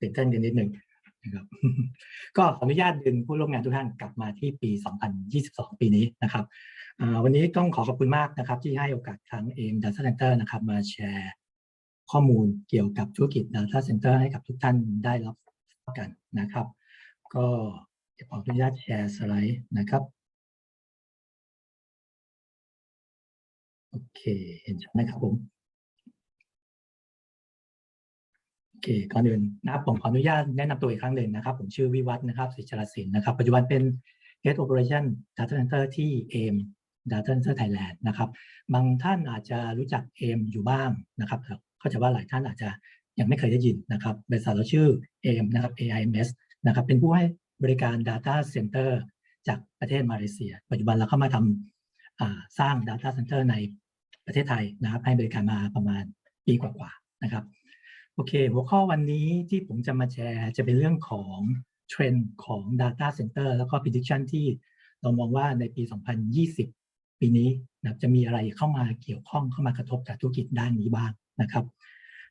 ตื่นเต้นกันนิดหนึ่งนะครับก็ขออนุญาตดึงผู้ร่วมงานทุกท่านกลับมาที่ปี 2022 ปีนี้นะครับวันนี้ต้องขอขอบคุณมากนะครับ ที่ให้โอกาสทางเอ็ม Data Center นะครับมาแชร์ข้อมูลเกี่ยวกับธุรกิจ Data Center ให้กับทุกท่านได้รับกันนะครับ ก็ขออนุญาตแชร์สไลด์นะครับโอเค เห็นชัดไหมครับผม คก่อนอื่นนะครับผมขออนุญาตแนะนำตัวอีกครั้งหนึ่งนะครับ ผมชื่อวิวัฒน์นะครับศิชรศิลป์นะครับ ปัจจุบันเป็น Head Operation Data Center ที่ AIM Data Center Thailand นะครับ บางท่านอาจจะรู้จัก AIM อยู่บ้างนะครับเข้าใจว่าหลายท่านอาจจะยังไม่เคยได้ยินนะครับบริษัทเราชื่อ AIM นะครับ AIMS นะครับ เป็นผู้ให้บริการ Data Center จากประเทศมาเลเซีย ปัจจุบันเราเข้ามาทำสร้าง Data Center ในประเทศไทยนะครับ ให้บริการมาประมาณปีกว่าๆนะครับ โอเค หัวข้อวันนี้ที่ผมจะมาแชร์จะเป็นเรื่องของเทรนด์ของ Data Center แล้วก็ prediction ที่เรามองว่าในปี 2020 ปีนี้นะจะมีอะไรเข้ามาเกี่ยวข้องเข้ามากระทบกับธุรกิจด้านนี้บ้างนะครับ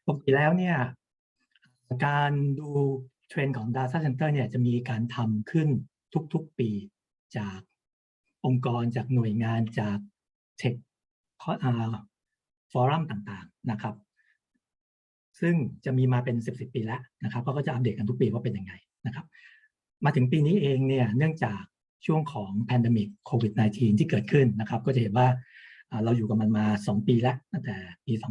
ปกติแล้วเนี่ยการดูเทรนด์ของ Data Center เนี่ยจะมีการทำขึ้นทุกๆปีจากองค์กรจากหน่วยงานจากเทคฟอรัมต่างๆนะครับ ซึ่งจะมีมาเป็นสิบสิบปีแล้วนะครับเขาก็จะอัปเดตกันทุกปีว่าเป็นยังไงนะครับมาถึงปีนี้เองเนี่ยเนื่องจากช่วงของ pandemic covid 19 ที่เกิดขึ้นนะครับก็จะเห็นว่าเราอยู่กับมันมา 2 ปีแล้วตั้งแต่ปี 2020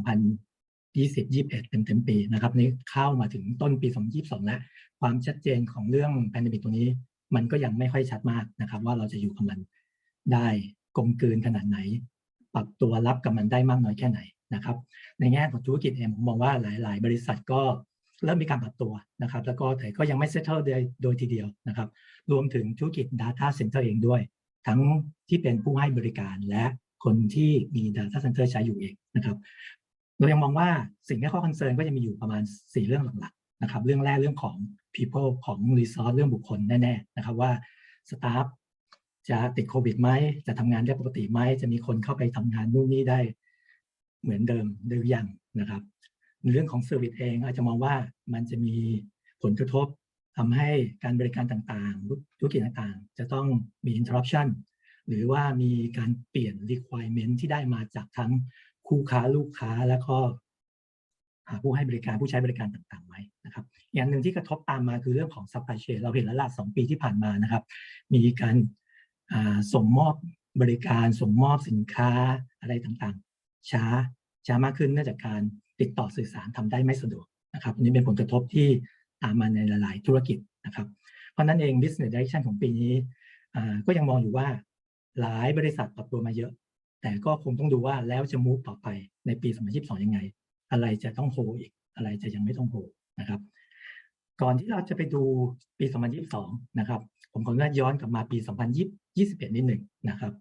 21 เต็มเต็มๆปีนะครับนี่เข้ามาถึงต้นปี 2022 แล้ว ความชัดเจนของเรื่อง pandemic ตัวนี้ มันก็ยังไม่ค่อยชัดมากนะครับ ว่าเราจะอยู่กับมันได้กลมกลืนขนาดไหน ปรับตัวรับกับมันได้มากน้อยแค่ไหน นะครับ ในแง่ของธุรกิจเองผมมองว่าหลาย ๆ บริษัทก็เริ่มมีการปรับตัวนะครับ แล้วก็แต่ก็ยังไม่เซตเทิลโดยทีเดียวนะครับ รวมถึงธุรกิจ Data Center เองด้วย ทั้งที่เป็นผู้ให้บริการและคนที่มี Data Center ใช้อยู่เองนะครับเรายังมองว่าสิ่งที่ข้อคอนเซิร์นก็จะมีอยู่ประมาณ 4 เรื่องหลักๆนะครับ เรื่องแรกเรื่องของ people ของ resource เรื่องบุคคลแน่ ๆ นะครับว่า staff จะติดโควิดไหมจะทำงานได้ปกติไหมจะมีคนเข้าไปทำงานนู่นนี่ได้ เหมือนเดิมหรือยังนะครับ ในเรื่องของเซอร์วิสเองอาจจะมองว่ามันจะมีผลกระทบทำให้การบริการต่างๆ ธุรกิจต่างๆ จะต้องมี interruption หรือว่ามีการเปลี่ยน requirement ที่ได้มาจากทั้งคู่ค้าลูกค้าแล้วก็ผู้ให้บริการผู้ใช้บริการต่างๆไว้นะครับอย่างหนึ่งที่กระทบตามมาคือเรื่องของ supply chain เราเห็นแล้วล่ะสองปีที่ผ่านมานะครับ มีการส่งมอบบริการส่งมอบสินค้าอะไรต่างๆ ช้าช้ามากขึ้นเนื่องจากการติดต่อสื่อสารทำได้ไม่สะดวกนะครับอันนี้เป็นผลกระทบที่ตามมาในหลายๆธุรกิจนะครับ เพราะฉะนั้นเอง business direction ของปีนี้ก็ยังมองอยู่ว่าหลายบริษัทปรับตัวมาเยอะ แต่ก็คงต้องดูว่าแล้วจะ move ต่อไปในปี 2022 ยังไง อะไรจะต้องโฮอีก อะไรจะยังไม่ต้องโฮนะครับ ก่อนที่เราจะไปดูปี 2022 นะครับ ผมขออนุญาตย้อนกลับมาปี 2021 นิดหนึ่งนะครับ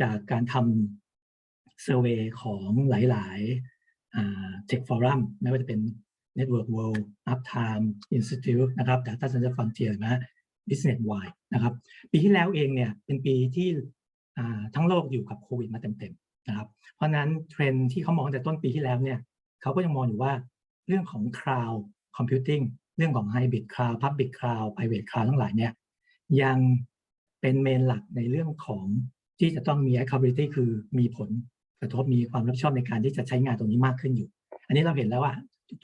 จากการทำ เซอร์เวยของหลายๆ Tech Forum ไม่ว่าจะเป็น Network World Uptime Institute นะครับ Data Center Frontier นะ Business Wide นะครับ ปีที่แล้วเองเนี่ยเป็นปีที่ทั้งโลกอยู่กับโควิดมาเต็มๆนะครับ เพราะนั้นเทรนที่เขามองตั้งแต่ต้นปีที่แล้วเนี่ยเขาก็ยังมองอยู่ว่าเรื่องของ Cloud Computing เรื่องของ Hybrid Cloud Public Cloud Private Cloud ทั้งหลายเนี่ยยังเป็นเมนหลักในเรื่องของที่จะต้องมี accountability คือมีผล กระทบมีความรับผิดชอบในการที่จะใช้งานตรงนี้มากขึ้นอยู่ อันนี้เราเห็นแล้วว่า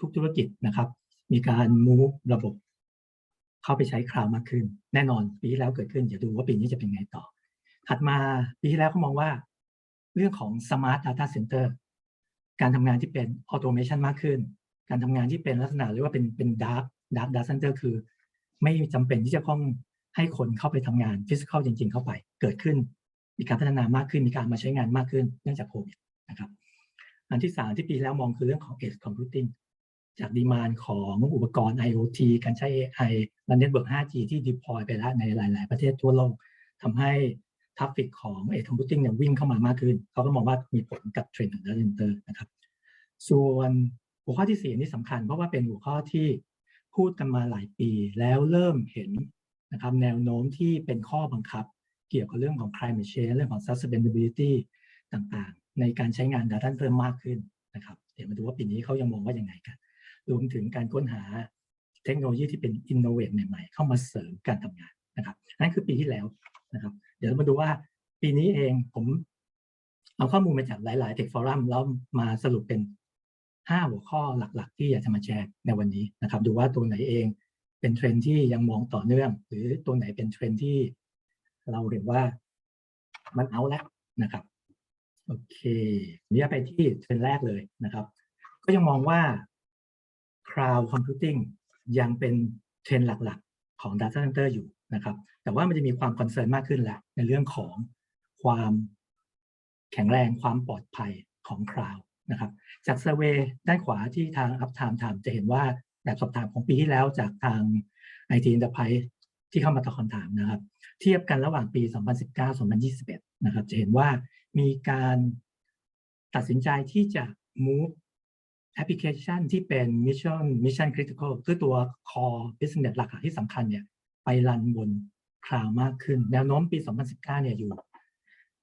ทุกธุรกิจนะครับ มีการ move ระบบ เข้าไปใช้คลาวมากขึ้น แน่นอนปีที่แล้วเกิดขึ้นเดี๋ยวดูว่าปีนี้จะเป็นไงต่อ ถัดมาปีที่แล้วเขามองว่า เรื่องของ smart data center การทำงานที่เป็น automation มากขึ้น การทำงานที่เป็นลักษณะเรียกว่าเป็นเป็น dark dark data center คือ ไม่จำเป็นที่จะต้องให้คนเข้าไปทำงาน physical จริง ๆ เข้าไป เกิดขึ้น มีการพัฒนามากขึ้นมีการมาใช้งานมากขึ้นเนื่องจากโควิดนะครับอันที่สามที่ปีแล้วมองคือเรื่องของ edge computing จากดีมานของอุปกรณ์ IoT การใช้ AI และ Network 5G ที่ deploy ไปแล้วในหลาย ๆ ประเทศทั่วโลกทำให้ทัฟฟิกของ edge computing เนี่ยวิ่งเข้ามามากขึ้น เขาก็มองว่ามีผลกับเทรนด์ของ data center นะครับ ส่วนหัวข้อที่สี่นี่สำคัญเพราะว่าเป็นหัวข้อที่พูดกันมาหลายปีแล้วเริ่มเห็นนะครับแนวโน้มที่เป็นข้อบังคับ เกี่ยวกับเรื่องของ climate change เรื่องของ sustainability ต่างๆ ในการใช้งาน data center มากขึ้นนะครับ เดี๋ยวมาดูว่าปีนี้เขายังมองว่ายังไงกัน รวมถึงการค้นหาเทคโนโลยีที่เป็นอินโนเวทใหม่ๆ เข้ามาเสริมการทำงานนะครับ นั่นคือปีที่แล้วนะครับ เดี๋ยวมาดูว่าปีนี้เองผมเอาข้อมูลมาจากหลายๆเทคฟอรัมแล้วมาสรุปเป็น 5 หัวข้อหลัก ๆ ที่อยากจะมาแชร์ในวันนี้นะครับ ดูว่าตัวไหนเองเป็นเทรนที่ยังมองต่อเนื่อง หรือตัวไหนเป็นเทรนที่ เราเห็นว่ามันเอาแล้วนะครับโอเคนี่ไปที่เทรนแรกเลยนะครับ ก็ยังมองว่า Cloud Computing ยังเป็นเทรนหลักๆ ของ Data Center อยู่นะครับ แต่ว่ามันจะมีความคอนเซิร์นมากขึ้นแหละในเรื่องของความแข็งแรงความปลอดภัยของ Cloud นะครับ จากเซอร์เวยด้านขวาที่ทาง Uptime ทำจะเห็นว่าแบบสอบถามของปีที่แล้วจากทาง IT Enterprise ที่เข้ามาตอบคำถามนะครับ เทียบกันระหว่างปี 2019-2021 นะครับ จะเห็นว่ามีการตัดสินใจที่จะ move แอปพลิเคชันที่เป็น mission mission critical คือตัว core business หลักๆที่สำคัญเนี่ยไปรันบนคลาวมากขึ้น แนวโน้มปี 2019 เนี่ยอยู่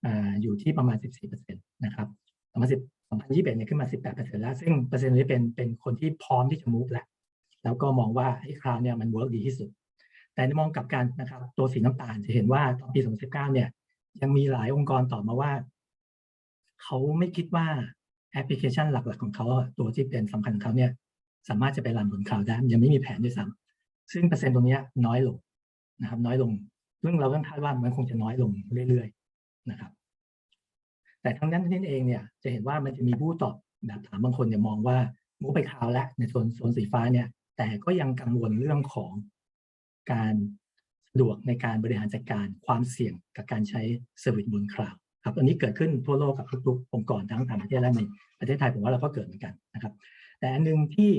ออยู่ที่ประมาณ 14%นะครับ2010 2021 เนี่ยขึ้นมา 18%แล้ว ซึ่งเปอร์เซ็นต์นี้เป็นเป็นคนที่พร้อมที่จะ move แล้ว แล้วก็มองว่าไอ้คลาวเนี่ยมัน work ดีที่สุด แต่ในมองกลับกันนะครับ ตัวสีน้ำตาลจะเห็นว่าตอนปี 2019 เนี่ย ยังมีหลายองค์กรตอบมาว่า เขาไม่คิดว่าแอปพลิเคชันหลัก ๆ ของเขาตัวที่เป็นสำคัญของเขาเนี่ย สามารถจะไปรันบนคลาวด์ได้ยังไม่มีแผนด้วยซ้ำซึ่งเปอร์เซ็นต์ตรงนี้น้อยลงนะครับ น้อยลงซึ่งเราต้องคาดว่ามันคงจะน้อยลงเรื่อยๆนะครับ แต่ทั้งนั้นนี่เองเนี่ยจะเห็นว่ามันจะมีผู้ตอบแบบถามบางคนเนี่ยมองว่ามูไปคลาวด์แล้วในโซนโซนสีฟ้าเนี่ย แต่ก็ยังกังวลเรื่องของ การสะดวกในการบริหารจัดการความเสี่ยงกับการใช้เซอร์วิสบนคลาวด์ครับอันนี้เกิดขึ้นทั่วโลกกับทุกๆองค์กรทั้งต่างประเทศและในประเทศไทยผมว่าเราก็เกิดเหมือนกันนะครับ แต่อันหนึงที่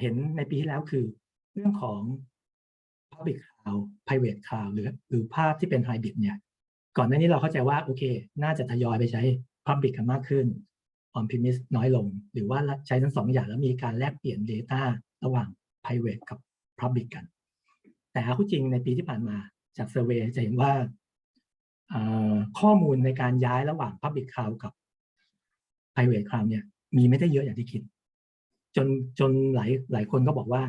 เห็นในปีที่แล้วคือ เรื่องของ Public Cloud Private Cloud หรือหรือภาพที่เป็น Hybrid เนี่ย ก่อนหน้านี้เราเข้าใจว่าโอเค น่าจะทยอยไปใช้ Public กันมากขึ้น On Premise น้อยลง หรือว่าใช้ทั้งสองอย่างแล้วมีการแลกเปลี่ยน Data ระหว่าง Private กับ Public กัน แต่เอาเข้าจริงในปีที่ผ่านมาจากเซอร์เวยจะเห็นว่าข้อมูลในการย้ายระหว่าง Public Cloud กับ Private Cloud เนี่ยมีไม่ได้เยอะอย่างที่คิด จนจนหลายหลายคนก็บอกว่า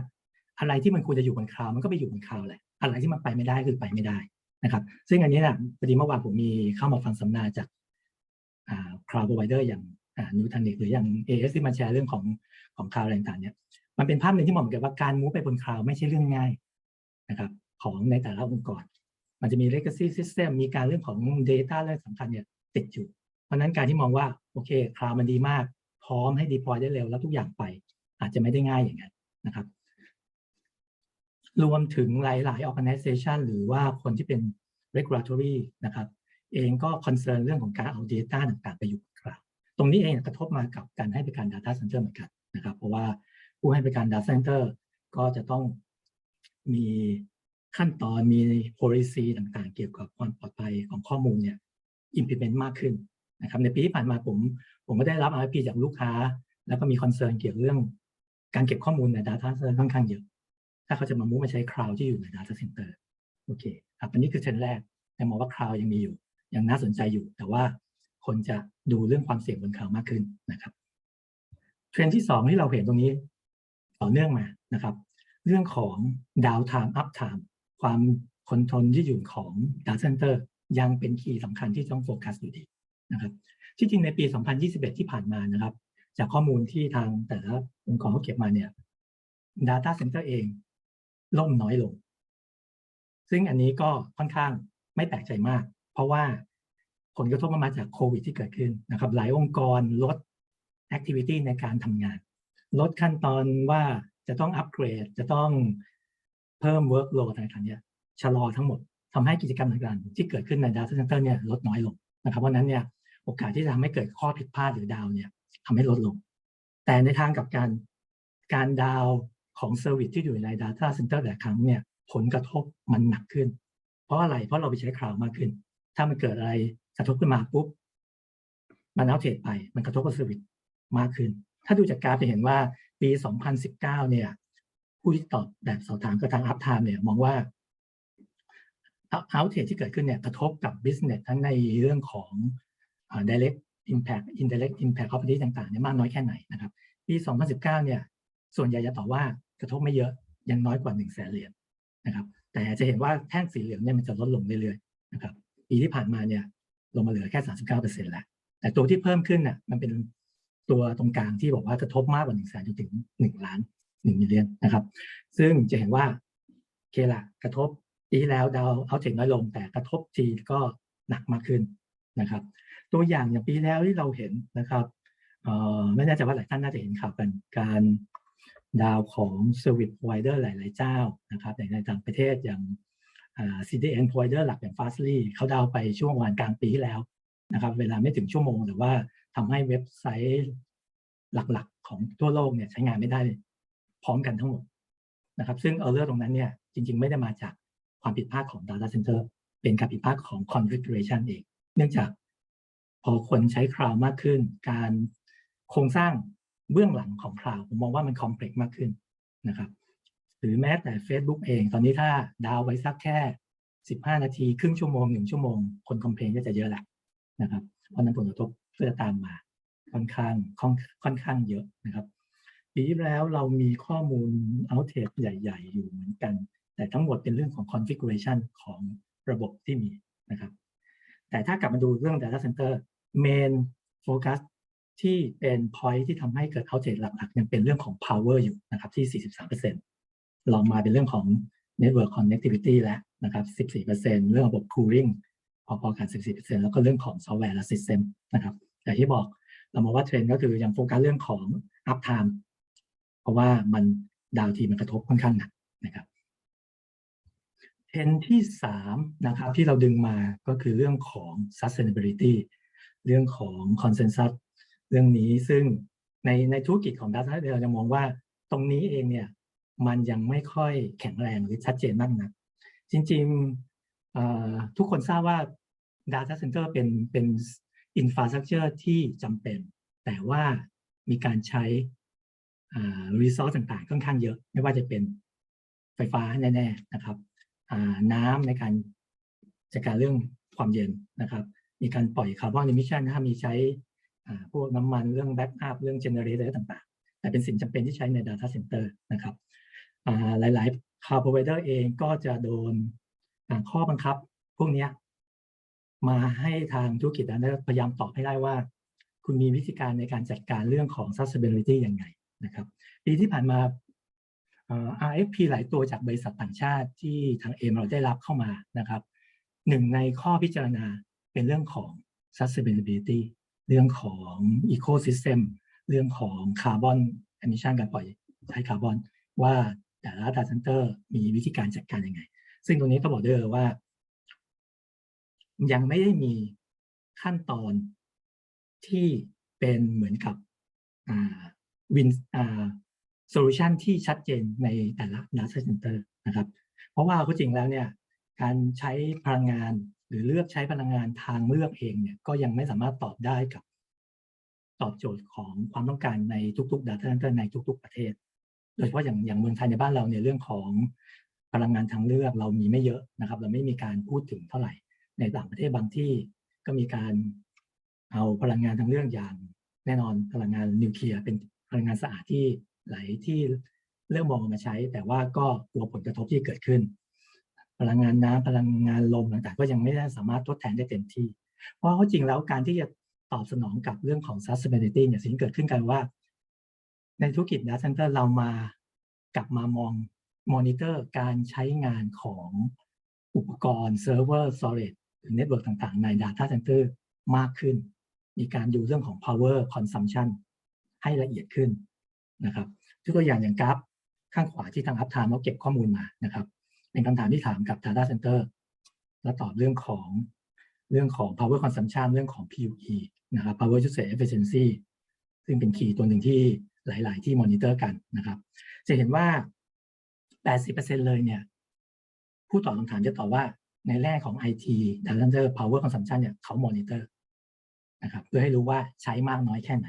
อะไรที่มันควรจะอยู่บนคลาวมันก็ไปอยู่บนคลาวแหละอะไรที่มันไปไม่ได้คือไปไม่ได้นะครับ ซึ่งอันนี้นะพอดีเมื่อวานผมมีเข้ามาฟังสัมมนาจากอ่า cloud provider อย่างนูทันิกหรืออย่าง AS ที่มาแชร์เรื่องของของคลาวอะไรต่างๆเนี่ยมันเป็นภาพหนึ่งที่มองเหมือนกันว่าการมูฟไปบนคลาวไม่ใช่เรื่องง่าย นะครับของในแต่ละองค์กร มันจะมี legacy system มีการเรื่องของ data เรื่องสำคัญเนี่ยติดอยู่ เพราะนั้นการที่มองว่าโอเคคลาวมันดีมาก พร้อมให้ deploy ได้เร็วแล้วทุกอย่างไป อาจจะไม่ได้ง่ายอย่างนั้นนะครับ รวมถึงหลาย ๆ organization หรือว่าคนที่เป็น regulatory นะครับ เองก็ concern เรื่องของการเอา data ต่าง ๆ ไปอยู่คลาวตรงนี้เองกระทบมากับการให้บริการ data center เหมือนกันนะครับ เพราะว่าผู้ให้บริการ data center ก็จะต้อง มีขั้นตอนมี policy ต่างๆ เกี่ยวกับความปลอดภัยของข้อมูลเนี่ย implement มากขึ้นนะครับในปีที่ผ่านมาผม ผมก็ได้รับ RFP จากลูกค้า แล้วก็มี concern เกี่ยวกับเรื่องการเก็บข้อมูลใน data center ค่อนข้างเยอะถ้าเขาจะมามุ่งมาใช้ cloud ที่อยู่ใน data center โอเคครับอันนี้คือเทรนด์แรกแต่มองว่า cloud ยังมีอยู่ ยังน่าสนใจอยู่ แต่ว่าคนจะดูเรื่องความเสี่ยงบน cloud มากขึ้นนะครับเทรนด์ที่สองที่เราเห็นตรงนี้ต่อเนื่องมานะครับ เรื่องของ downtime uptime ความคอนทนที่อยู่ของ data center ยังเป็นคีย์สำคัญที่ต้องโฟกัสอยู่ดีนะครับที่จริงในปี 2021 ที่ผ่านมานะครับ จากข้อมูลที่ทางแต่ละองค์กรเขาเก็บมาเนี่ย Data Center เองล่มน้อยลง ซึ่งอันนี้ก็ค่อนข้างไม่แปลกใจมาก เพราะว่าผลกระทบมันมาจากโควิดที่เกิดขึ้นนะครับ หลายองค์กรลด Activity ในการทำงาน ลดขั้นตอนว่า จะต้องอัปเกรด จะต้องเพิ่ม workload ต่างๆเนี่ยชะลอทั้งหมดทำให้กิจกรรมต่างๆ ที่เกิดขึ้นใน Data Center เนี่ยลดน้อยลงนะครับเพราะนั้นเนี่ยโอกาสที่จะทำให้เกิดข้อผิดพลาดหรือดาวเนี่ยทำให้ลดลง แต่ในทางกับการการดาวของเซอร์วิสที่อยู่ใน Data Center แต่ครั้งเนี่ยผลกระทบมันหนักขึ้น เพราะอะไรเพราะเราไปใช้คลาวมากขึ้น ถ้ามันเกิดอะไรกระทบขึ้นมาปุ๊บมันเอาเทรดไป มันกระทบกับเซอร์วิสมากขึ้น ถ้าดูจากกราฟจะเห็นว่า ปี 2019 เนี่ย ผู้ที่ตอบแบบสอบถามกับทางอัพไทม์เนี่ยมองว่าเอาเทรดที่เกิดขึ้นเนี่ยกระทบกับ business ทั้งในเรื่องของ direct impact indirect impact property ต่างๆเนี่ยมากน้อยแค่ไหนนะครับ ปี 2019 เนี่ย ส่วนใหญ่จะตอบว่ากระทบไม่เยอะยังน้อยกว่า1 0 0 0 0แสนเหรียญนะครับ แต่จะเห็นว่าแท่งสีเหลืองเนี่ยมันจะลดลงเรื่อยๆนะครับปีที่ผ่านมาเนี่ยลงมาเหลือแค่ 39%แล้ว แต่ตัวที่เพิ่มขึ้นน่ะมันเป็น ตัวตรงกลางที่บอกว่ากระทบมากกว่า1 0 0 0 0แสนจนถึง1ล้าน1มิลเลียนนะครับ ซึ่งจะเห็นว่าโอเคละกระทบปีแล้วดาวเอาเทคน้อยลง แต่กระทบจีนก็หนักมากขึ้นนะครับ ตัวอย่างอย่างปีแล้วที่เราเห็นนะครับไม่แน่ใจว่าหลายท่านน่าจะเห็นข่าวกันการดาวของ Service Provider หลาย ๆ เจ้านะครับอย่างในต่างประเทศอย่าง CDN Provider หลักอย่าง Fastly เขาดาวไปช่วงวันกลางปีที่แล้วนะครับ เวลาไม่ถึงชั่วโมง แต่ว่า ทำให้เว็บไซต์หลักๆ ของทั่วโลกเนี่ยใช้งานไม่ได้พร้อมกันทั้งหมดนะครับ ซึ่งเออร์เลอร์ตรงนั้นเนี่ยจริง ๆ ไม่ได้มาจากความผิดพลาดของ Data Center เป็นการผิดพลาดของ Configuration เอง เนื่องจากพอคนใช้คลาวมากขึ้น การโครงสร้างเบื้องหลังของคลาวผมมองว่ามันคอมเพล็กซ์มากขึ้นนะครับ หรือแม้แต่ Facebook เอง ตอนนี้ถ้าดาวไว้สักแค่ 15 นาที ครึ่งชั่วโมง 1 ชั่วโมง คนคอมเพลนก็จะเยอะแหละนะครับเพราะนั้นผลกระทบ ก็จะตามมาค่อนข้างค่อนค่อนข้างเยอะนะครับ ปีที่แล้วเรามีข้อมูล outage ใหญ่ ๆ อยู่เหมือนกัน แต่ทั้งหมดเป็นเรื่องของ configuration ของระบบที่มีนะครับ แต่ถ้ากลับมาดูเรื่อง data center main focus ที่เป็น point ที่ทำให้เกิด outage หลักๆ ยังเป็นเรื่องของ power อยู่นะครับที่ 43%ลองมาเป็นเรื่องของ network connectivity แล้วนะครับ 14%เรื่องระบบ cooling พอๆกัน 14%แล้วก็เรื่องของ software และ system นะครับ อย่างที่บอกเรามองว่าเทรนด์ก็คือยังโฟกัสเรื่องของ up time เพราะว่ามันดาวทีมันกระทบค่อนข้างหนักนะครับเทรนด์ที่สามนะครับที่เราดึงมาก็คือเรื่องของ sustainability เรื่องของ consensus เรื่องนี้ซึ่งในในธุรกิจของ Data เราจะมองว่าตรงนี้เองเนี่ยมันยังไม่ค่อยแข็งแรงหรือชัดเจนมากนะจริงๆทุกคนทราบว่า Data Center เป็นเป็น infrastructure ที่จำเป็น แต่ว่ามีการใช้รีซอสต่างๆ ค่อนข้างเยอะ ไม่ว่าจะเป็นไฟฟ้าแน่ๆนะครับน้ำในการจัดการเรื่องความเย็นนะครับ มีการปล่อยคาร์บอนอิมิชันถ้ามีใช้พวกน้ำมันเรื่องแบ็กอัพเรื่องเจเนเรเตอร์ต่างๆ แต่เป็นสิ่งจำเป็นที่ใช้ใน Data Center นะครับหลายๆ Cloud Provider เองก็จะโดนข้อบังคับ พวกนี้ มาให้ทางธุรกิจนั้นพยายามตอบให้ได้ว่า คุณมีวิธีการในการจัดการเรื่องของ sustainability ยังไงนะครับ ปีที่ผ่านมา RFP หลายตัวจากบริษัทต่างชาติที่ทางเอมเราได้รับเข้ามานะครับหนึ่งในข้อพิจารณาเป็นเรื่องของ sustainability เรื่องของ ecosystem เรื่องของ carbon emission การปล่อยใช้คาร์บอนว่าแต่ละ data center มีวิธีการจัดการยังไง ซึ่งตรงนี้ต้องบอกด้วยว่า ยังไม่ได้มีขั้นตอนที่เป็นเหมือนกับวินโซลูชันที่ชัดเจนในแต่ละ data center นะครับ เพราะว่าก็จริงแล้วเนี่ยการใช้พลังงานหรือเลือกใช้พลังงานทางเลือกเองเนี่ยก็ยังไม่สามารถตอบได้กับตอบโจทย์ของความต้องการในทุกๆ data center ในทุก ๆ ประเทศ โดยเฉพาะอย่างอย่างเมืองไทยในบ้านเราเนี่ยเรื่องของพลังงานทางเลือกเรามีไม่เยอะนะครับ เราไม่มีการพูดถึงเท่าไหร่ ในต่างประเทศบางที่ก็มีการเอาพลังงานทางเลือกอย่างแน่นอนพลังงานนิวเคลียร์เป็นพลังงานสะอาดที่หลายที่เริ่มมองมาใช้ แต่ว่าก็กลัวผลกระทบที่เกิดขึ้น พลังงานน้ำพลังงานลมต่างๆก็ยังไม่ได้สามารถทดแทนได้เต็มที่ เพราะาจริงแล้วการที่จะตอบสนองกับเรื่องของ sustainability เนี่ยสิ่งเกิดขึ้นกันว่า ในธุรกิจ data center เรามากลับมามองมอนิเตอร์การใช้งานของอุปกรณ์เซิร์ฟเวอร์สโตรจ เน็ตเวิร์กต่างๆ ใน data center มากขึ้น มีการดูเรื่องของ power consumption ให้ละเอียดขึ้นนะครับยกตัวอย่างอย่างกราฟข้างขวาที่ทางอัพไทม์เราเก็บข้อมูลมานะครับ เป็นคำถามที่ถามกับ Data Center และตอบเรื่องของเรื่องของ power consumption เรื่องของ PUE นะครับ power usage efficiency ซึ่งเป็นคีย์ตัวหนึ่งที่หลาย ๆ ที่มอนิเตอร์กันนะครับ จะเห็นว่า 80%เลยเนี่ย ผู้ตอบคำถามจะตอบว่า ในแรกของ IT Data Center power consumption เนี่ยเขามอนิเตอร์นะครับเพื่อให้รู้ว่าใช้มากน้อยแค่ไหน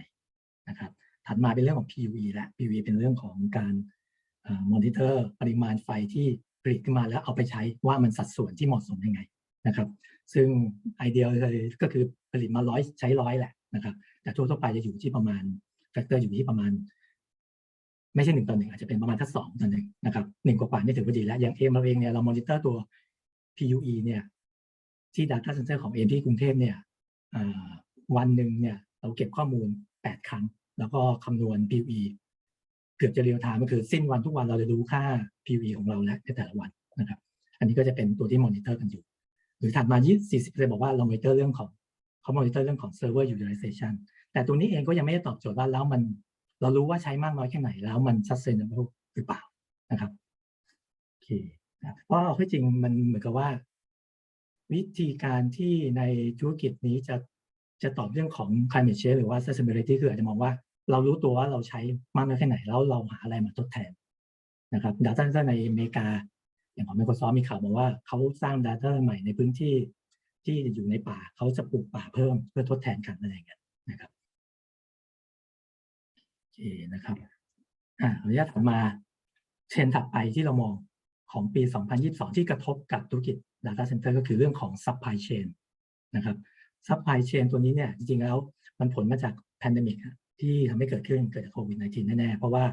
นะครับถัดมาเป็นเรื่องของ PUE และ PUE เป็นเรื่องของการมอนิเตอร์ปริมาณไฟที่ผลิตขึ้นมาแล้วเอาไปใช้ว่ามันสัดส่วนที่เหมาะสมยังไงนะครับ ซึ่งไอเดียเลยก็คือผลิตมาร้อยใช้ร้อยแหละนะครับ แต่ทั่วๆไปจะอยู่ที่ประมาณแฟกเตอร์อยู่ที่ประมาณ ไม่ใช่หนึ่งต่อหนึ่งอาจจะเป็นประมาณทักสองต่อหนึ่งนะครับหนึ่งกว่าๆนี่ถือว่าดีแล้วอย่างเอมเราเองเนี่ยเรามอนิเตอร์ตัว PUE เนี่ยที่ Data Center ของเอมที่กรุงเทพเนี่ยวันหนึ่งเนี่ยเราเก็บข้อมูล 8 ครั้ง แล้วก็คำนวณ PUE เกือบจะเรียลไทม์ก็คือสิ้นวันทุกวันเราจะรู้ค่า PUE ของเราแล้วในแต่ละวันนะครับ อันนี้ก็จะเป็นตัวที่มอนิเตอร์กันอยู่ หรือถัดมา 20 40บอกว่าเรามอนิเตอร์เรื่องของเขามอนิเตอร์เรื่องของ server utilization แต่ตัวนี้เองก็ยังไม่ได้ตอบโจทย์ว่าแล้วมันเรารู้ว่าใช้มากน้อยแค่ไหนแล้วมัน sustainable หรือเปล่านะครับโอเค เพราะเอาข้าจริงมันเหมือนกับว่า วิธีการที่ในธุรกิจนี้จะจะตอบเรื่องของ climate change หรือว่า sustainability คืออาจจะมองว่า เรารู้ตัวว่าเราใช้มากน้อยแค่ไหนแล้วเราหาอะไรมาทดแทนนะครับ Data Center ในอเมริกา อย่างของ Microsoft มีข่าวบอกว่าเขาสร้าง Data ใหม่ในพื้นที่ที่อยู่ในป่าเขาจะปลูกป่าเพิ่มเพื่อทดแทนกันอะไรอย่างเงี้ยนะครับโอเคนะครับอ่าขออนุญาตถัดมาเทรนถัดไปที่เรามอง ของปี 2022 ที่กระทบกับธุรกิจ Data Center ก็คือเรื่องของ Supply Chain นะครับ Supply Chain ตัวนี้เนี่ยจริงๆแล้วมันผลมาจาก Pandemic อะที่ทำให้เกิดขึ้นเกิดจากโควิด -19 แน่ๆ เพราะว่า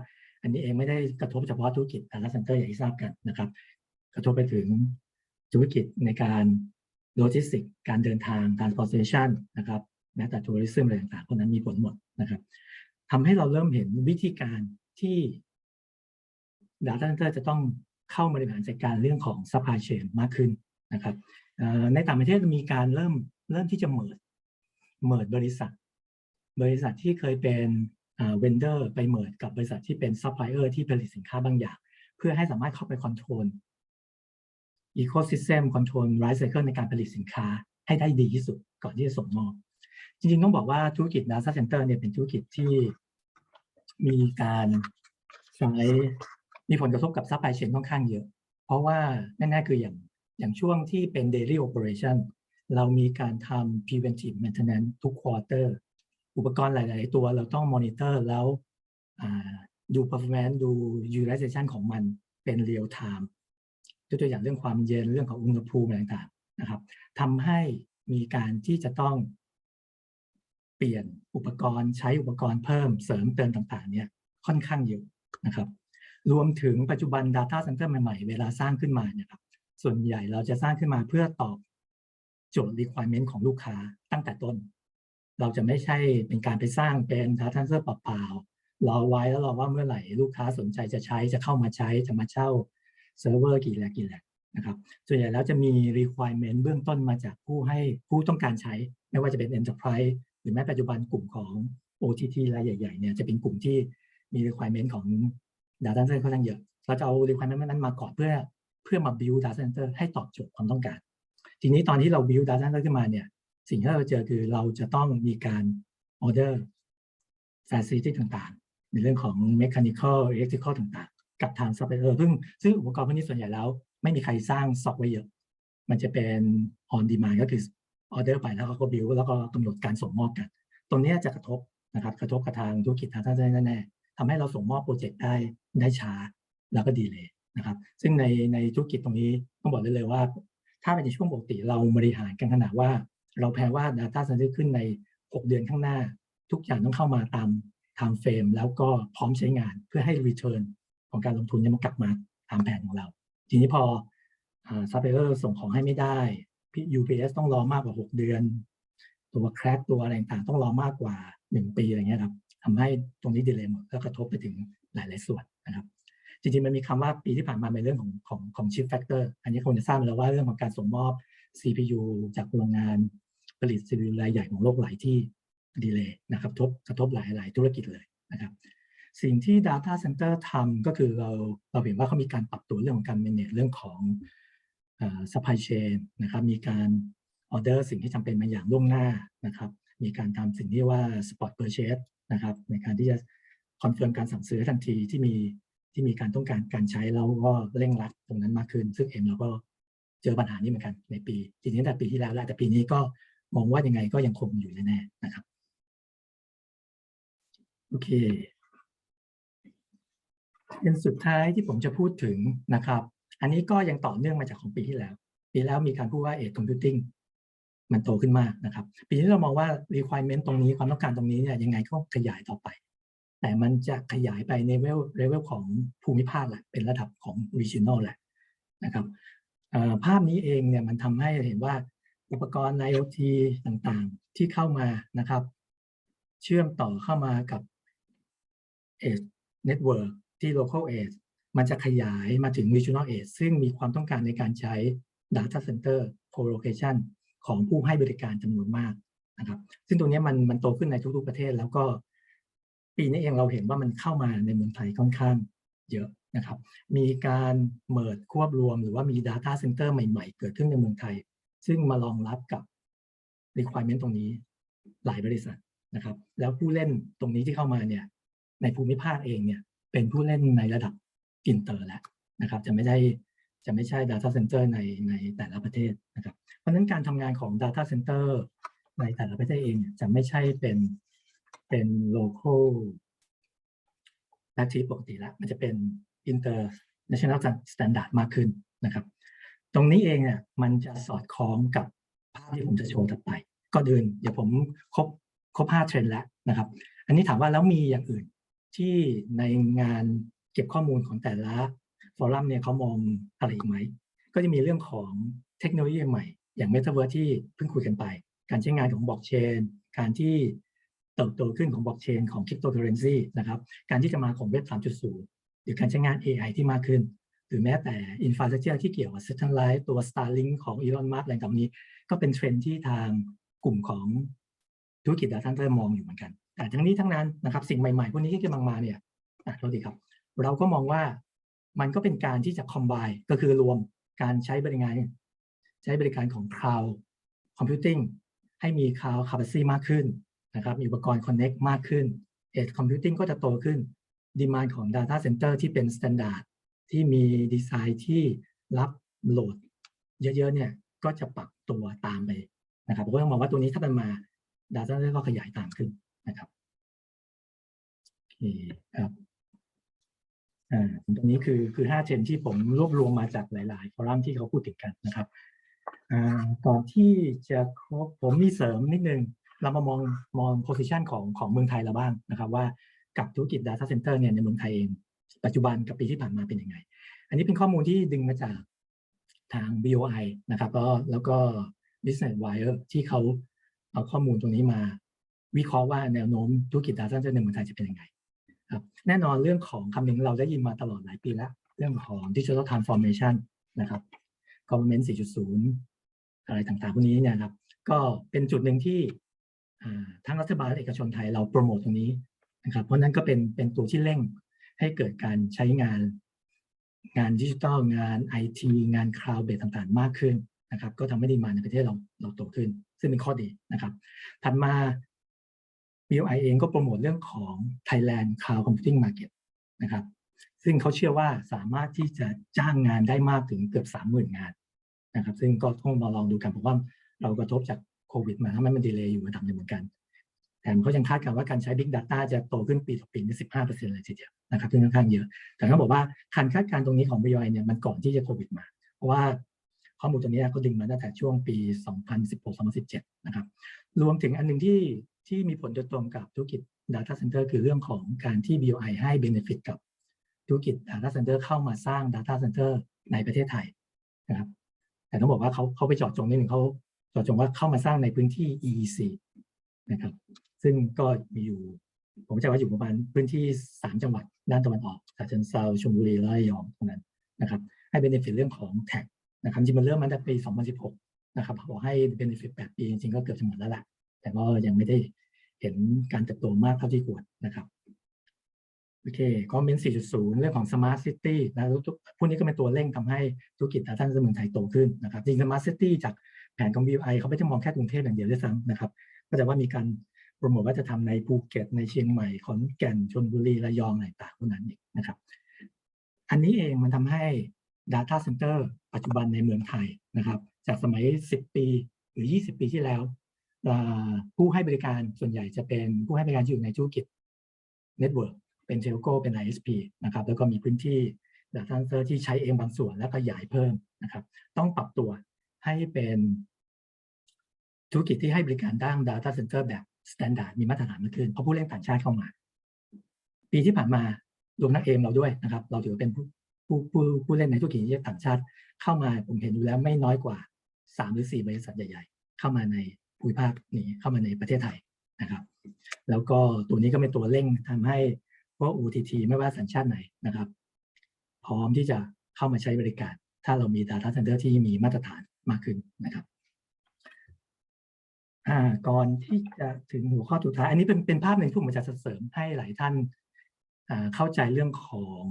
อันนี้เองไม่ได้กระทบเฉพาะธุรกิจ Data Center อย่างที่ทราบกันนะครับ กระทบไปถึงธุรกิจในการโลจิสติกการเดินทาง transportation นะครับแม้แต่ทัวริซึมอะไรต่างๆพวกนั้นมีผลหมดนะครับทำให้เราเริ่มเห็นวิธีการที่ Data Center จะต้อง เข้ามาบริหารจัดการเรื่องของ supply chain มากขึ้นนะครับในต่างประเทศมีการเริ่มเริ่มที่จะเมิดเมิดบริษัท บริษัทที่เคยเป็นเวนเดอร์ไปเมิดกับบริษัทที่เป็นซัพพลายเออร์ที่ผลิตสินค้าบางอย่าง เพื่อให้สามารถเข้าไปคอนโทรล ecosystem control life cycle ในการผลิตสินค้าให้ได้ดีที่สุดก่อนที่จะส่งมอบจริงๆ ต้องบอกว่าธุรกิจ Data Center เนี่ยเป็นธุรกิจที่มีการใช้ มีผลกระทบกับ supply chain ค่อนข้างเยอะ เพราะว่าแน่ๆคืออย่างอย่างช่วงที่เป็น daily operation เรามีการทำ preventive maintenance ทุก quarter อุปกรณ์หลาย ๆ ตัวเราต้อง monitor แล้วดู performance ดู utilization ของมันเป็น real time ยกตัวอย่างเรื่องความเย็นเรื่องของอุณหภูมิอะไรต่าง ๆ นะครับทำให้มีการที่จะต้องเปลี่ยนอุปกรณ์ใช้อุปกรณ์เพิ่มเสริมเติมต่าง ๆ เนี่ยค่อนข้างเยอะนะครับ รวมถึงปัจจุบัน Data Center ใหม่ๆ เวลาสร้างขึ้นมาเนี่ยครับส่วนใหญ่เราจะสร้างขึ้นมาเพื่อตอบโจทย์ requirement ของลูกค้าตั้งแต่ต้น เราจะไม่ใช่เป็นการไปสร้างเป็น Data Center เปล่าๆรอไว้แล้วรอว่าเมื่อไหร่ลูกค้าสนใจจะใช้จะเข้ามาใช้จะมาเช่าเซิร์ฟเวอร์กี่แหลกกี่แหลกนะครับส่วนใหญ่แล้วจะมี requirement เบื้องต้นมาจากผู้ให้ผู้ต้องการใช้ ไม่ว่าจะเป็น enterprise หรือแม้ปัจจุบันกลุ่มของ OTT รายใหญ่ๆเนี่ยจะเป็นกลุ่มที่มี requirement ของ data center ค่อนข้างเยอะ เราจะเอา requirement นั้นมาก่อนเพื่อเพื่อมา build data center ให้ตอบโจทย์ความต้องการ ทีนี้ตอนที่เรา build data center ขึ้นมาเนี่ย สิ่งที่เราเจอคือเราจะต้องมีการ order facility ต่างๆ ในเรื่องของ mechanical electrical ต่างๆ กับทาง supplier ซึ่งซึ่งอุปกรณ์พวกนี้ส่วนใหญ่แล้ว ไม่มีใครสร้างซอกไว้เยอะ มันจะเป็น on demand ก็คือออเดอร์ไปแล้วเขาก็บิวแล้วก็กำหนดการส่งมอบกัน ตรงนี้จะกระทบนะครับกระทบกับทางธุรกิจทางท่านแน่ๆทำให้เราส่งมอบโปรเจกต์ได้ ได้ช้าแล้วก็ดีเลยนะครับ ซึ่งในในธุรกิจตรงนี้ต้องบอกได้เลยว่า ถ้าเป็นในช่วงปกติเราบริหารกันขนาดว่า เราแพลนว่า Data Center ขึ้นใน 6 เดือนข้างหน้า ทุกอย่างต้องเข้ามาตาม time frame แล้วก็พร้อมใช้งานเพื่อให้ return ของการลงทุนเนี่ยมันกลับมาตามแผนของเรา ทีนี้พอซัพพลายเออร์ส่งของให้ไม่ได้ UPS ต้องรอมากกว่า 6 เดือน ตัวแครกตัวอะไรต่างต้องรอมากกว่า 1 ปีอะไรเงี้ยครับทำให้ตรงนี้ดีเลยหมดแล้วกระทบไปถึงหลาย ๆ ส่วน นะครับจริงๆมันมีคำว่าปีที่ผ่านมาเป็นเรื่องของของของ chip factor อันนี้คงจะทราบแล้วว่าเรื่องของการส่งมอบ CPU จากโรงงานผลิต CPU รายใหญ่ของโลกหลายที่ดีเลยนะครับทบกระทบหลายๆธุรกิจเลยนะครับ สิ่งที่ Data Center ทำก็คือเราเราเห็นว่าเขามีการปรับตัวเรื่องของการ manage เรื่องของซัพพลายเชนนะครับ มีการออเดอร์สิ่งที่จำเป็นมาอย่างล่วงหน้านะครับ มีการทำสิ่งที่ว่า spot purchase นะครับ ในการที่จะ คอนเฟิร์มการสั่งซื้อทันทีที่มีที่มีการต้องการการใช้แล้วก็เร่งรัดตรงนั้นมากขึ้น ซึ่งเอ็มเราก็เจอปัญหานี้เหมือนกันในปีจริงๆแต่ปีที่แล้วแหละแต่ปีนี้ก็มองว่ายังไงก็ยังคงอยู่แน่ๆนะครับโอเคเป็นสุดท้ายที่ผมจะพูดถึงนะครับ อันนี้ก็ยังต่อเนื่องมาจากของปีที่แล้ว ปีแล้วมีการพูดว่า edge computing มันโตขึ้นมากนะครับ ปีนี้เรามองว่า requirement ตรงนี้ความต้องการตรงนี้เนี่ยยังไงก็ขยายต่อไป แต่มันจะขยายไปในเวลเลเวลของภูมิภาคแหละเป็นระดับของ regional แหละนะครับภาพนี้เองเนี่ยมันทำให้เห็นว่าอุปกรณ์ IoT ต่างๆ ที่เข้ามานะครับ เชื่อมต่อเข้ามากับ Edge Network ที่ Local Edge มันจะขยายมาถึง Regional Edge ซึ่งมีความต้องการในการใช้ Data Center Co-location ของผู้ให้บริการจำนวนมากนะครับ ซึ่งตรงนี้มันมันโตขึ้นในทุกๆประเทศแล้วก็ ปีนี้เองเราเห็นว่ามันเข้ามาในเมืองไทยค่อนข้างเยอะนะครับ มีการเมิดควบรวมหรือว่ามี Data Center ใหม่ ๆ เกิดขึ้นในเมืองไทย ซึ่งมารองรับกับ requirement ตรงนี้หลายบริษัทนะครับ แล้วผู้เล่นตรงนี้ที่เข้ามาเนี่ยในภูมิภาคเองเนี่ยเป็นผู้เล่นในระดับอินเตอร์แล้วนะครับ จะไม่ได้จะไม่ใช่ Data Center ในในแต่ละประเทศนะครับ เพราะฉะนั้นการทำงานของ Data Center ในแต่ละประเทศเองจะไม่ใช่เป็น เป็น local practice ปกติแล้วมันจะเป็น international standard มากขึ้นนะครับ ตรงนี้เองเนี่ยมันจะสอดคล้องกับภาพที่ผมจะโชว์ถัดไป ก็เดินเดี๋ยวผมครบครบห้าเทรนด์แล้วนะครับ อันนี้ถามว่าแล้วมีอย่างอื่นที่ในงานเก็บข้อมูลของแต่ละฟอรัมเนี่ยเขามองอะไรอีกไหม ก็จะมีเรื่องของเทคโนโลยีใหม่ อย่างเมตาเวิร์ที่เพิ่งคุยกันไป การใช้งานของบล็อกเชน การที่ เติบโตขึ้นของบล็อกเชนของคริปโตเคอเรนซีนะครับการที่จะมาของเว็บ 3.0 หรือการใช้งาน AI ที่มากขึ้น หรือแม้แต่อินฟา t เจอร์ที่เกี่ยวกับ Satellite ตัว Starlink ของ Elon Musk อะไรต่างนี้ ก็เป็นเทรนด์ที่ทางกลุ่มของธุรกิจ Data Center มองอยู่เหมือนกัน แต่ทั้งนี้ทั้งนั้นนะครับสิ่งใหม่ๆพวกนี้ที่กำลังมาเนี่ยอะโทษทีครับ เราก็มองว่ามันก็เป็นการที่จะ combine ก็คือรวมการใช้บริการใช้บริการของ Cloud Computing ให้มี Cloud Capacity มากขึ้น นะครับมีอุปกรณ์ Connect มากขึ้น Edge Computing ก็จะโตขึ้น Demand ของ Data Center ที่เป็น Standard ที่มีดีไซน์ที่รับโหลด เยอะๆเนี่ยก็จะปรับตัวตามไปนะครับผมก็ต้องมองว่าตัวนี้ถ้ามันมา Data Center ก็ขยายตามขึ้นนะครับโอเคครับอ่าตรงนี้คือคือห้าเทรนที่ผมรวบรวมมาจากหลายๆฟอรัมที่เขาพูดถึงกันนะครับอ่าก่อนที่จะครบผมมีเสริมนิดนึง เรามามองมองโพ i ิชันของของเมืองไทยเราบ้างนะครับ ว่ากับธุรกิจ Data Center เนี่ยในเมืองไทยเอง ปัจจุบันกับปีที่ผ่านมาเป็นยังไง อันนี้เป็นข้อมูลที่ดึงมาจากทาง BOI นะครับก็แล้วก็ Business Wire ที่เขาเอาข้อมูลตรงนี้มา วิเคราะห์ว่าแนวโน้มธุรกิจ Data Center ในเมืองไทยจะเป็นยังไงครับแน่นอนเรื่องของคำหนึ่งเราได้ยินมาตลอดหลายปีแล้ว เรื่องของ Digital Transformation นะครับ Government 4.0 อะไรต่างๆ พวกนี้เนี่ยครับ ก็เป็นจุดหนึ่งที่ ทั้งรัฐบาลและเอกชนไทยเราโปรโมทตรงนี้นะครับ เพราะนั้นก็เป็นเป็นตัวที่เร่งให้เกิดการใช้งานงานดิจิทัลงานไอทีงานคลาวด์เบสต่างๆ มากขึ้นนะครับ ก็ทำให้ดีมาในประเทศเราเราโตขึ้น ซึ่งเป็นข้อดีนะครับ ถัดมา BOI เองก็โปรโมทเรื่องของ Thailand Cloud Computing Market นะครับ ซึ่งเขาเชื่อว่าสามารถที่จะจ้างงานได้มากถึงเกือบ 30,000 งานนะครับ ซึ่งก็ต้องมาลองดูกันผมว่าเรากระทบจาก โควิดมาทำให้มันดีเลย์อยู่ระดับหนึ่งเหมือนกันแถมเขายังคาดการณ์ว่าการใช้ Big Data จะโตขึ้นปีต่อปีนี่15%เลยทีเดียวนะครับซึ่งค่อนข้างเยอะ แต่เขาบอกว่าการคาดการณ์ตรงนี้ของ BOI เนี่ยมันก่อนที่จะโควิดมา เพราะว่าข้อมูลตัวนี้เขาดึงมาตั้งแต่ช่วงปี 2016-2017 นะครับ รวมถึงอันหนึ่งที่ที่มีผลโดยตรงกับธุรกิจ Data Center คือเรื่องของการที่ BOI ให้ Benefit กับธุรกิจ Data Center เข้ามาสร้าง Data Center ในประเทศไทยนะครับ แต่ต้องบอกว่าเขาเขาไปจาะจงนิดหนึ่งเขา เจาะจงว่าเข้ามาสร้างในพื้นที่ EEC นะครับ ซึ่งก็มีอยู่ ผมจะว่าอยู่ประมาณพื้นที่ 3 จังหวัดด้านตะวันออกฉะเชิงเทราชลบุรีและระยองตรงนั้นนะครับ ให้ benefit เรื่องของแท็กนะครับจริงมันเริ่มมาตั้งแต่ปี 2016 นะครับบอให้ benefit 8ปีจริงๆก็เกือบจะหมดแล้วแหละแต่ก็ยังไม่ได้เห็นการเติบโตมากเท่าที่ควรนะครับโอเคคอมเมนต์ 4.0 เรื่องของ smart city นะทุกพวกนี้ก็เป็นตัวเร่งทำให้ธุรกิจท่านเมืองไทยโตขึ้นนะครับจริง smart city จาก ผนของ BI เขาไม่ได้มองแค่กรุงเทพอย่างเดียวด้วยซ้ำนะครับ ก็จะว่ามีการโปรโมทว่าจะทำในภูเก็ตในเชียงใหม่ขอนแก่นชลบุรีระยองอะไรต่างพวกนั้นอีกนะครับ อันนี้เองมันทำให้ Data Center ปัจจุบันในเมืองไทยนะครับ จากสมัย 10 ปีหรือ 20 ปีที่แล้ว ผู้ให้บริการส่วนใหญ่จะเป็นผู้ให้บริการที่อยู่ในธุรกิจ Network เป็นเทลโกเป็น ISP นะครับแล้วก็มีพื้นที่ Data Center ที่ใช้เองบางส่วนแล้วก็ขยายเพิ่มนะครับ ต้องปรับตัวให้เป็น ธุรกิจที่ให้บริการด้าน Data Center แบบ Standard มีมาตรฐานมากขึ้นเพราะผู้เล่นต่างชาติเข้ามา ปีที่ผ่านมารวมทั้งเอมเราด้วยนะครับ เราถือเป็นผู้ผู้ผู้ผู้เล่นในธุรกิจต่างชาติเข้ามาผมเห็นอยู่แล้วไม่น้อยกว่าสามหรือสี่บริษัทใหญ่ ๆ เข้ามาในภูมิภาคนี้เข้ามาในประเทศไทยนะครับ แล้วก็ตัวนี้ก็เป็นตัวเร่งทำให้พวก OTT ไม่ว่าสัญชาติไหนนะครับ พร้อมที่จะเข้ามาใช้บริการ ถ้าเรามี Data Center ที่มีมาตรฐานมากขึ้นนะครับ ก่อนที่จะถึงหัวข้อสุดท้าย อันนี้เป็นเป็นภาพหนึ่งที่ผมจะเสริมให้หลายท่านเข้าใจเรื่องของ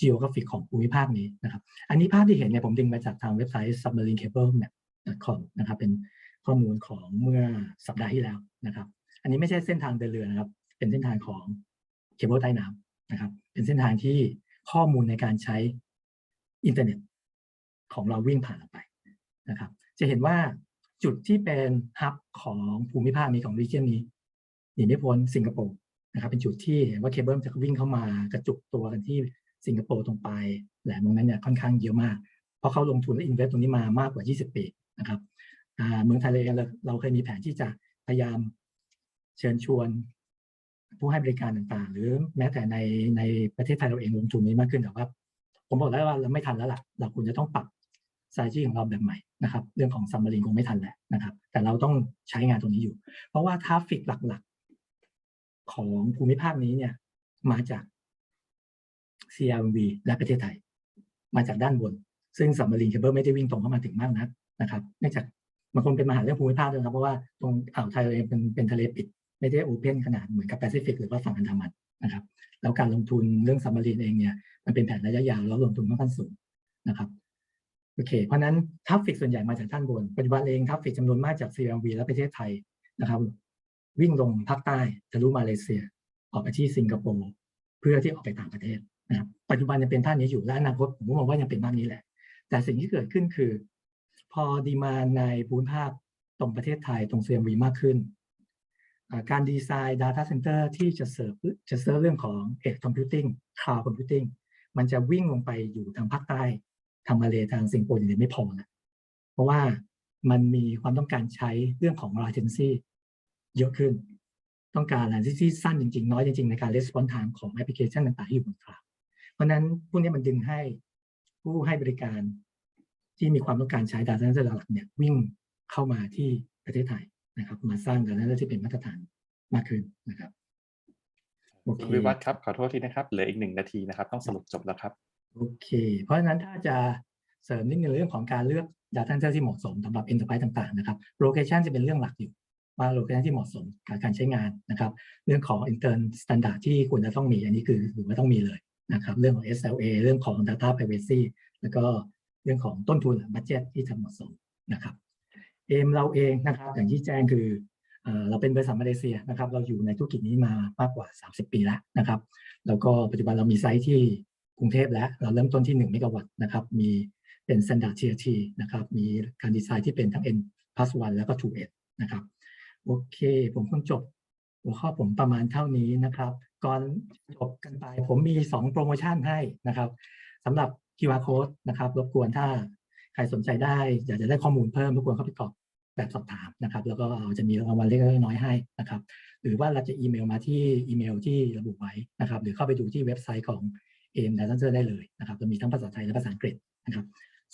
geographic ของภูมิภาคนี้นะครับ อันนี้ภาพที่เห็นเนี่ยผมดึงมาจากทางเว็บไซต์ submarine cable map.com นะครับเป็นข้อมูลของเมื่อสัปดาห์ที่แล้วนะครับ อันนี้ไม่ใช่เส้นทางเดินเรือนะครับ เป็นเส้นทางของเคเบิลใต้น้ำนะครับ เป็นเส้นทางที่ข้อมูลในการใช้อินเทอร์เน็ตของเราวิ่งผ่านออกไปนะครับ จะเห็นว่า จุดที่เป็นฮับของภูมิภาคนี้ของ region นี้หนีไม่พ้นสิงคโปร์นะครับ เป็นจุดที่เห็นว่าเคเบิลจะวิ่งเข้ามากระจุกตัวกันที่สิงคโปร์ตรงปลายแหลมตรงนั้นเนี่ยค่อนข้างเยอะมาก เพราะเขาลงทุนและอินเวสต์ตรงนี้มามากกว่า 20 ปีนะครับเมืองไทยเราเราเราเคยมีแผนที่จะพยายามเชิญชวนผู้ให้บริการต่างๆ หรือแม้แต่ในในประเทศไทยเราเองลงทุนนี้มากขึ้นแต่ว่า ผมบอกแล้วว่าเราไม่ทันแล้วล่ะ เราควรจะต้องปรับ s t r a t e g y ของเราแบบใหม่นะครับเรื่องของซัมมารีนคงไม่ทันแล้วนะครับ แต่เราต้องใช้งานตรงนี้อยู่ เพราะว่าทราฟฟิกหลักๆ ของภูมิภาคนี้เนี่ยมาจาก CRV และประเทศไทย มาจากด้านบน ซึ่งซัมมารีนเคเบิลไม่ได้วิ่งตรงเข้ามาถึงมากนักนะครับเนื่องจากมันคงเป็นมหาเรื่องภูมิภาคด้วยครับเพราะว่าตรงอ่าวไทยเราเองเป็นเป็นทะเลปิด ไม่ได้โอเพนขนาดเหมือนกับแปซิฟิกหรือว่าฝั่งอันดามันนะครับแล้วการลงทุนเรื่องซัมมารีนเองเนี่ยมันเป็นแผนระยะยาวแล้วลงทุนค่อนข้างสูงนะครับ โอเค เพราะนั้นทัฟฟิกส่วนใหญ่มาจากด้านบนปัจจุบันเองทัฟฟิกจำนวนมากจาก CMV และประเทศไทยนะครับ วิ่งลงภาคใต้ทะลุมาเลเซีย ออกไปที่สิงคโปร์เพื่อที่ออกไปต่างประเทศนะครับปัจจุบันยังเป็นท่านนี้อยู่และอนาคตผมมองว่ายังเป็นท่านนี้แหละ แต่สิ่งที่เกิดขึ้นคือ พอดีมาในภูมิภาคตรงประเทศไทยตรง CMV มากขึ้น การดีไซน์ Data Center ที่จะเสิร์ฟจะเสิร์ฟเรื่องของ Edge Computing Cloud Computing มันจะวิ่งลงไปอยู่ทางภาคใต้ ทางมาเลทางสิงคโปร์ยังไม่พอนะเพราะว่ามันมีความต้องการใช้เรื่องของ latency เยอะขึ้น ต้องการ latency ที่สั้นจริงๆ น้อยจริงๆ ในการ response time ของแอปพลิเคชันต่างๆ ที่อยู่บนคลาวด์เพราะนั้นพวกนี้มันดึงให้ผู้ให้บริการที่มีความต้องการใช้ data center หลักเนี่ยวิ่งเข้ามาที่ประเทศไทยนะครับ มาสร้าง data center ที่เป็นมาตรฐานมากขึ้นนะครับโอเคคุณวิวัฒน์ครับขอโทษทีนะครับเหลืออีกหนึ่งนาทีนะครับ ต้องสรุปจบแล้วครับ โอเค เพราะฉะนั้นถ้าจะเสริมนิดนึงเรื่องของการเลือก Data Center ที่เหมาะสมสำหรับ Enterprise ต่างๆนะครับ Location จะเป็นเรื่องหลักอยู่ว่า Location ที่เหมาะสมกับการใช้งานนะครับ เรื่องของ Intern Standard ที่ควรจะต้องมีอันนี้คือถือว่าต้องมีเลยนะครับ เรื่องของ SLA เรื่องของ Data Privacy แล้วก็เรื่องของต้นทุน Budget ที่จะเหมาะสมนะครับเอมเราเองนะครับอย่างที่แจ้งคือเอ่อเราเป็นบริษัทมาเลเซียนะครับ เราอยู่ในธุรกิจนี้มามากกว่า 30 ปีแล้วนะครับ แล้วก็ปัจจุบันเรามีไซต์ที่ กรุงเทพแล้วเราเริ่มต้นที่ 1 เมกะวัตต์นะครับ มีเป็น standard TRT นะครับ มีการดีไซน์ที่เป็นทั้ง N plus 1แล้วก็ 2N นะครับ โอเค ผมคงจบ หัวข้อผมประมาณเท่านี้นะครับ ก่อนจบกันไป ผมมี 2 โปรโมชั่นให้นะครับสำหรับ QR code นะครับ รบกวนถ้าใครสนใจได้ อยากจะได้ข้อมูลเพิ่มรบกวนเข้าไปกรอกแบบสอบถามนะครับ แล้วก็เราจะมีรางวัลเล็กน้อยให้นะครับ หรือว่าเราจะอีเมลมาที่อีเมลที่ระบุไว้นะครับ หรือเข้าไปดูที่เว็บไซต์ของ a m Data Center ได้เลยนะครับจะมีทั้งภาษาไทยและภาษาอังกฤษนะครับ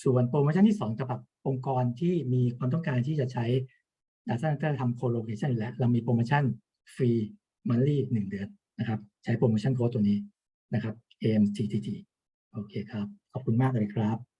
ส่วนโปรโมชั่นที่ 2จะปรับองค์กรที่มีความต้องการที่จะใช้ Data Center ทำ co-location อยู่แล้วเรามีโปรโมชั่นฟรีมันลี่หนึ่งเดือนนะครับ ใช้โปรโมชั่นโค้ดตัวนี้นะครับ AMTTT โอเคครับ ขอบคุณมากเลยครับ